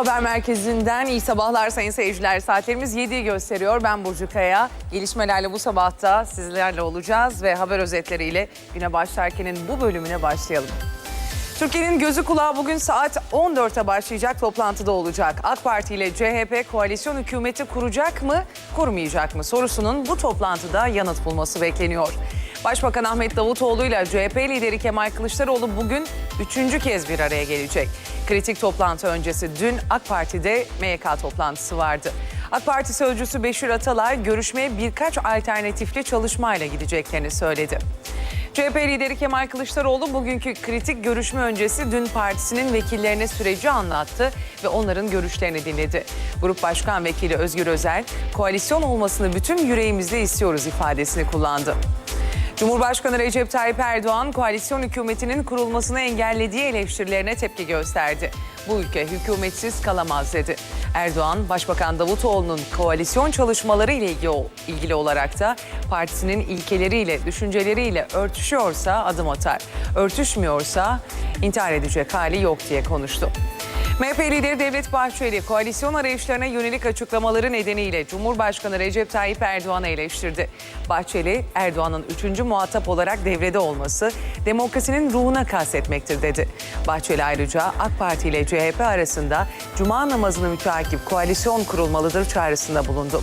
Haber Merkezi'nden iyi sabahlar sayın seyirciler. Saatlerimiz 7'yi gösteriyor. Ben Burcu Kaya. Gelişmelerle bu sabahta sizlerle olacağız ve haber özetleriyle güne başlarkenin bu bölümüne başlayalım. Türkiye'nin gözü kulağı bugün saat 14'te başlayacak toplantıda olacak. AK Parti ile CHP koalisyon hükümeti kuracak mı, kurmayacak mı sorusunun bu toplantıda yanıt bulması bekleniyor. Başbakan Ahmet Davutoğlu ile CHP lideri Kemal Kılıçdaroğlu bugün üçüncü kez bir araya gelecek. Kritik toplantı öncesi dün AK Parti'de MYK toplantısı vardı. AK Parti sözcüsü Beşir Atalay görüşmeye birkaç alternatifli çalışmayla gideceklerini söyledi. CHP lideri Kemal Kılıçdaroğlu bugünkü kritik görüşme öncesi dün partisinin vekillerine süreci anlattı ve onların görüşlerini dinledi. Grup Başkan Vekili Özgür Özel, koalisyon olmasını bütün yüreğimizle istiyoruz ifadesini kullandı. Cumhurbaşkanı Recep Tayyip Erdoğan koalisyon hükümetinin kurulmasını engellediği eleştirilerine tepki gösterdi. Bu ülke hükümetsiz kalamaz dedi. Erdoğan, Başbakan Davutoğlu'nun koalisyon çalışmaları ile ilgili, olarak da partisinin ilkeleriyle, düşünceleriyle örtüşüyorsa adım atar. Örtüşmüyorsa intihar edecek hali yok diye konuştu. MHP lideri Devlet Bahçeli koalisyon arayışlarına yönelik açıklamaları nedeniyle Cumhurbaşkanı Recep Tayyip Erdoğan'ı eleştirdi. Bahçeli, Erdoğan'ın üçüncü muhatap olarak devrede olması demokrasinin ruhuna kastetmektir dedi. Bahçeli ayrıca AK Parti ile CHP arasında Cuma namazını müteakip koalisyon kurulmalıdır çağrısında bulundu.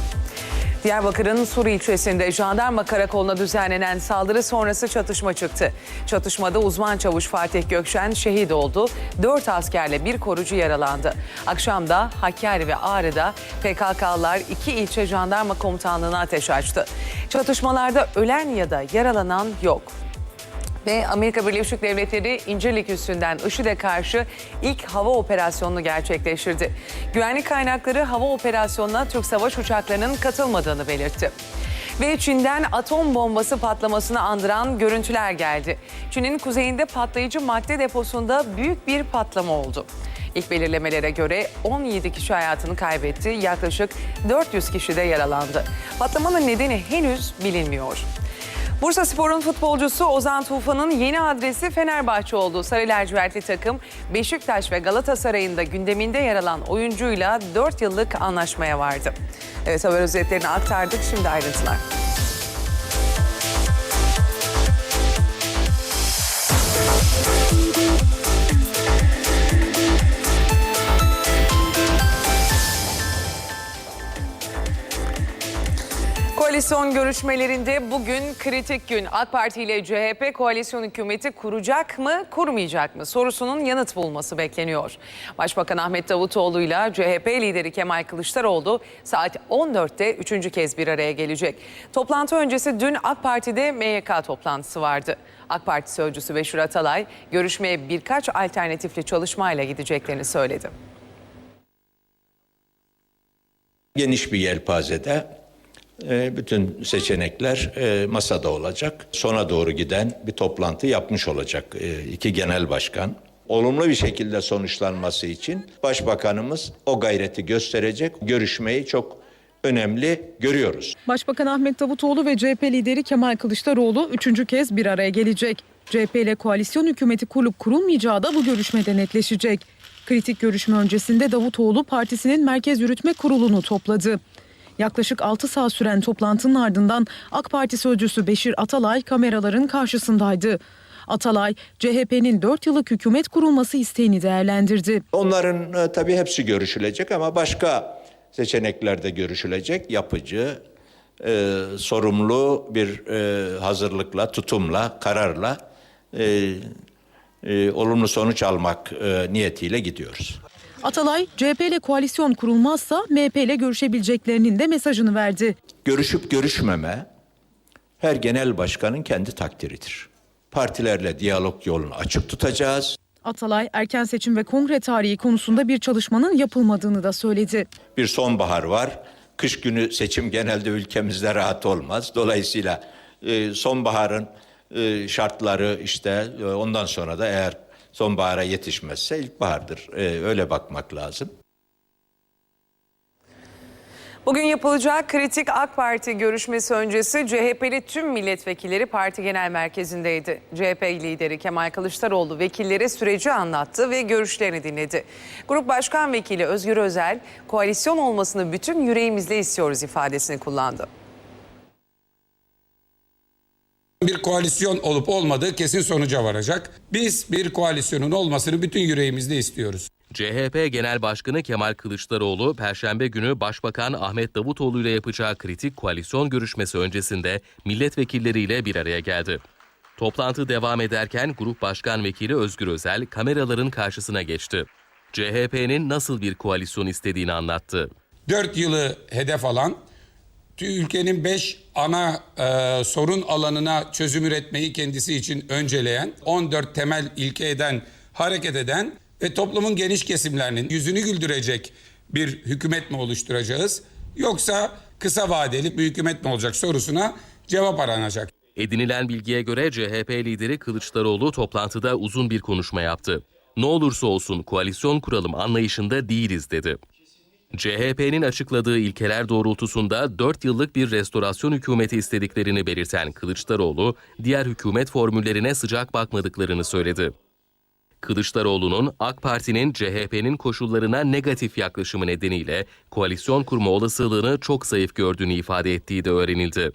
Diyarbakır'ın Sur ilçesinde jandarma karakoluna düzenlenen saldırı sonrası çatışma çıktı. Çatışmada uzman çavuş Fatih Gökşen şehit oldu. Dört askerle bir korucu yaralandı. Akşamda Hakkari ve Ağrı'da PKK'lar iki ilçe jandarma komutanlığına ateş açtı. Çatışmalarda ölen ya da yaralanan yok ve Amerika Birleşik Devletleri İncirlik üssünden IŞİD'e karşı ilk hava operasyonunu gerçekleştirdi. Güvenlik kaynakları hava operasyonuna Türk savaş uçaklarının katılmadığını belirtti. Ve Çin'den atom bombası patlamasını andıran görüntüler geldi. Çin'in kuzeyinde patlayıcı madde deposunda büyük bir patlama oldu. İlk belirlemelere göre 17 kişi hayatını kaybetti, yaklaşık 400 kişi de yaralandı. Patlamanın nedeni henüz bilinmiyor. Bursa Spor'un futbolcusu Ozan Tufan'ın yeni adresi Fenerbahçe oldu. Sarı lacivertli takım Beşiktaş ve Galatasaray'ın da gündeminde yer alan oyuncuyla 4 yıllık anlaşmaya vardı. Evet haber özetlerini aktardık. Şimdi ayrıntılar. Koalisyon görüşmelerinde bugün kritik gün. AK Parti ile CHP koalisyon hükümeti kuracak mı, kurmayacak mı sorusunun yanıt bulması bekleniyor. Başbakan Ahmet Davutoğlu ile CHP lideri Kemal Kılıçdaroğlu saat 14'te üçüncü kez bir araya gelecek. Toplantı öncesi dün AK Parti'de MYK toplantısı vardı. AK Parti sözcüsü Beşir Atalay görüşmeye birkaç alternatifli çalışmayla gideceklerini söyledi. Geniş bir yelpazede bütün seçenekler e, masada olacak. Sona doğru giden bir toplantı yapmış olacak e, iki genel başkan. Olumlu bir şekilde sonuçlanması için başbakanımız o gayreti gösterecek. Görüşmeyi çok önemli görüyoruz. Başbakan Ahmet Davutoğlu ve CHP lideri Kemal Kılıçdaroğlu üçüncü kez bir araya gelecek. CHP ile koalisyon hükümeti kurulup kurulmayacağı da bu görüşmede netleşecek. Kritik görüşme öncesinde Davutoğlu partisinin Merkez Yürütme Kurulu'nu topladı. Yaklaşık 6 saat süren toplantının ardından AK Parti sözcüsü Beşir Atalay kameraların karşısındaydı. Atalay, CHP'nin 4 yıllık hükümet kurulması isteğini değerlendirdi. Onların e, tabii hepsi görüşülecek ama başka seçenekler de görüşülecek. Yapıcı, e, sorumlu bir e, hazırlıkla, tutumla, kararla e, e, olumlu sonuç almak e, niyetiyle gidiyoruz. Atalay, CHP ile koalisyon kurulmazsa MHP ile görüşebileceklerinin de mesajını verdi. Görüşüp görüşmeme her genel başkanın kendi takdiridir. Partilerle diyalog yolunu açık tutacağız. Atalay, erken seçim ve kongre tarihi konusunda bir çalışmanın yapılmadığını da söyledi. Bir sonbahar var. Kış günü seçim genelde ülkemizde rahat olmaz. Dolayısıyla e, sonbaharın e, şartları işte e, ondan sonra da eğer sonbahara yetişmezse ilkbahardır. E, öyle bakmak lazım. Bugün yapılacak kritik AK Parti görüşmesi öncesi CHP'li tüm milletvekilleri parti genel merkezindeydi. CHP lideri Kemal Kılıçdaroğlu vekillere süreci anlattı ve görüşlerini dinledi. Grup Başkan Vekili Özgür Özel, koalisyon olmasını bütün yüreğimizle istiyoruz ifadesini kullandı. Bir koalisyon olup olmadığı kesin sonuca varacak. Biz bir koalisyonun olmasını bütün yüreğimizle istiyoruz. CHP Genel Başkanı Kemal Kılıçdaroğlu, Perşembe günü Başbakan Ahmet Davutoğlu ile yapacağı kritik koalisyon görüşmesi öncesinde milletvekilleriyle bir araya geldi. Toplantı devam ederken Grup Başkan Vekili Özgür Özel kameraların karşısına geçti. CHP'nin nasıl bir koalisyon istediğini anlattı. 4 yılı hedef alan, ülkenin 5 ana e, sorun alanına çözüm üretmeyi kendisi için önceleyen, 14 temel ilke eden, hareket eden ve toplumun geniş kesimlerinin yüzünü güldürecek bir hükümet mi oluşturacağız? Yoksa kısa vadeli bir hükümet mi olacak sorusuna cevap aranacak. Edinilen bilgiye göre CHP lideri Kılıçdaroğlu toplantıda uzun bir konuşma yaptı. Ne olursa olsun koalisyon kuralım anlayışında değiliz dedi. CHP'nin açıkladığı ilkeler doğrultusunda 4 yıllık bir restorasyon hükümeti istediklerini belirten Kılıçdaroğlu, diğer hükümet formüllerine sıcak bakmadıklarını söyledi. Kılıçdaroğlu'nun AK Parti'nin CHP'nin koşullarına negatif yaklaşımı nedeniyle koalisyon kurma olasılığını çok zayıf gördüğünü ifade ettiği de öğrenildi.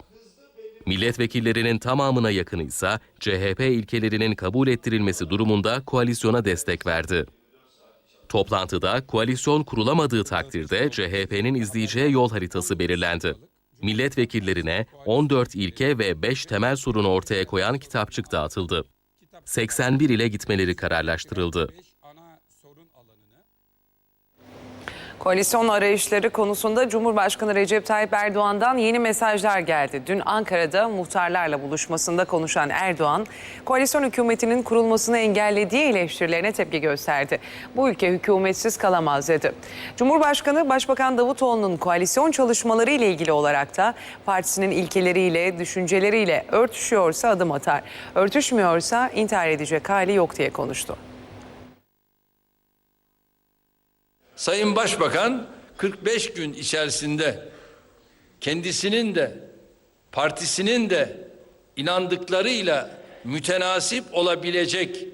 Milletvekillerinin tamamına yakını ise CHP ilkelerinin kabul ettirilmesi durumunda koalisyona destek verdi. Toplantıda koalisyon kurulamadığı takdirde CHP'nin izleyeceği yol haritası belirlendi. Milletvekillerine 14 ilke ve 5 temel sorunu ortaya koyan kitapçık dağıtıldı. 81 ile gitmeleri kararlaştırıldı. Ana sorun alanını Koalisyon arayışları konusunda Cumhurbaşkanı Recep Tayyip Erdoğan'dan yeni mesajlar geldi. Dün Ankara'da muhtarlarla buluşmasında konuşan Erdoğan, koalisyon hükümetinin kurulmasını engellediği eleştirilerine tepki gösterdi. Bu ülke hükümetsiz kalamaz dedi. Cumhurbaşkanı Başbakan Davutoğlu'nun koalisyon çalışmaları ile ilgili olarak da partisinin ilkeleriyle, düşünceleriyle örtüşüyorsa adım atar. Örtüşmüyorsa intihar edecek hali yok diye konuştu. Sayın Başbakan 45 gün içerisinde kendisinin de partisinin de inandıklarıyla mütenasip olabilecek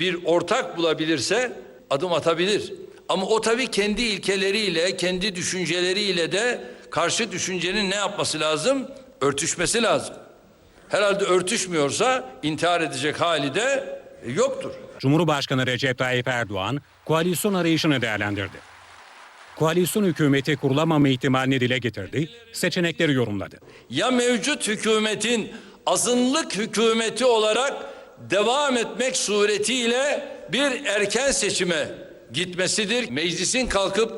bir ortak bulabilirse adım atabilir. Ama o tabii kendi ilkeleriyle, kendi düşünceleriyle de karşı düşüncenin ne yapması lazım? Örtüşmesi lazım. Herhalde örtüşmüyorsa intihar edecek hali de yoktur. Cumhurbaşkanı Recep Tayyip Erdoğan koalisyon arayışını değerlendirdi. Koalisyon hükümeti kurulamama ihtimalini dile getirdi, seçenekleri yorumladı. ya mevcut hükümetin azınlık hükümeti olarak devam etmek suretiyle bir erken seçime gitmesidir. Meclisin kalkıp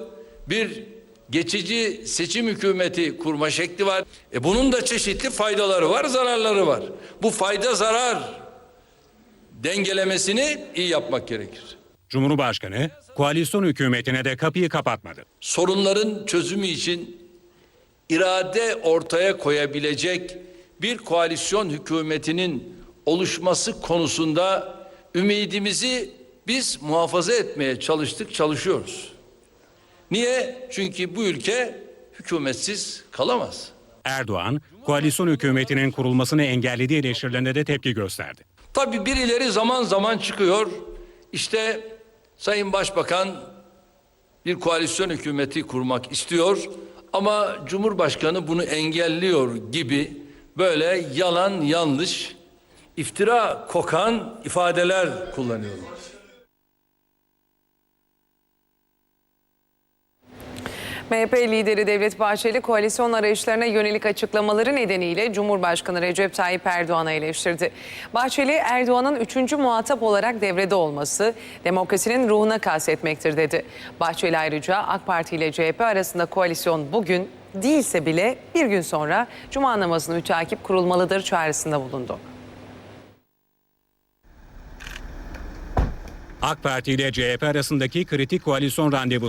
bir geçici seçim hükümeti kurma şekli var. E bunun da çeşitli faydaları var, zararları var. Bu fayda zarar dengelemesini iyi yapmak gerekir. Cumhurbaşkanı koalisyon hükümetine de kapıyı kapatmadı. sorunların çözümü için irade ortaya koyabilecek bir koalisyon hükümetinin oluşması konusunda ümidimizi biz muhafaza etmeye çalıştık, çalışıyoruz. Niye? Çünkü bu ülke hükümetsiz kalamaz. Erdoğan, koalisyon hükümetinin kurulmasını engellediği eleştirilerine de tepki gösterdi. Tabii birileri zaman zaman çıkıyor. İşte Sayın Başbakan bir koalisyon hükümeti kurmak istiyor ama Cumhurbaşkanı bunu engelliyor gibi böyle yalan yanlış iftira kokan ifadeler kullanıyorlar. MHP lideri Devlet Bahçeli koalisyon arayışlarına yönelik açıklamaları nedeniyle Cumhurbaşkanı Recep Tayyip Erdoğan'ı eleştirdi. Bahçeli Erdoğan'ın üçüncü muhatap olarak devrede olması demokrasinin ruhuna kastetmektir dedi. Bahçeli ayrıca AK Parti ile CHP arasında koalisyon bugün değilse bile bir gün sonra Cuma namazını mütakip kurulmalıdır çağrısında bulundu. AK Parti ile CHP arasındaki kritik koalisyon randevu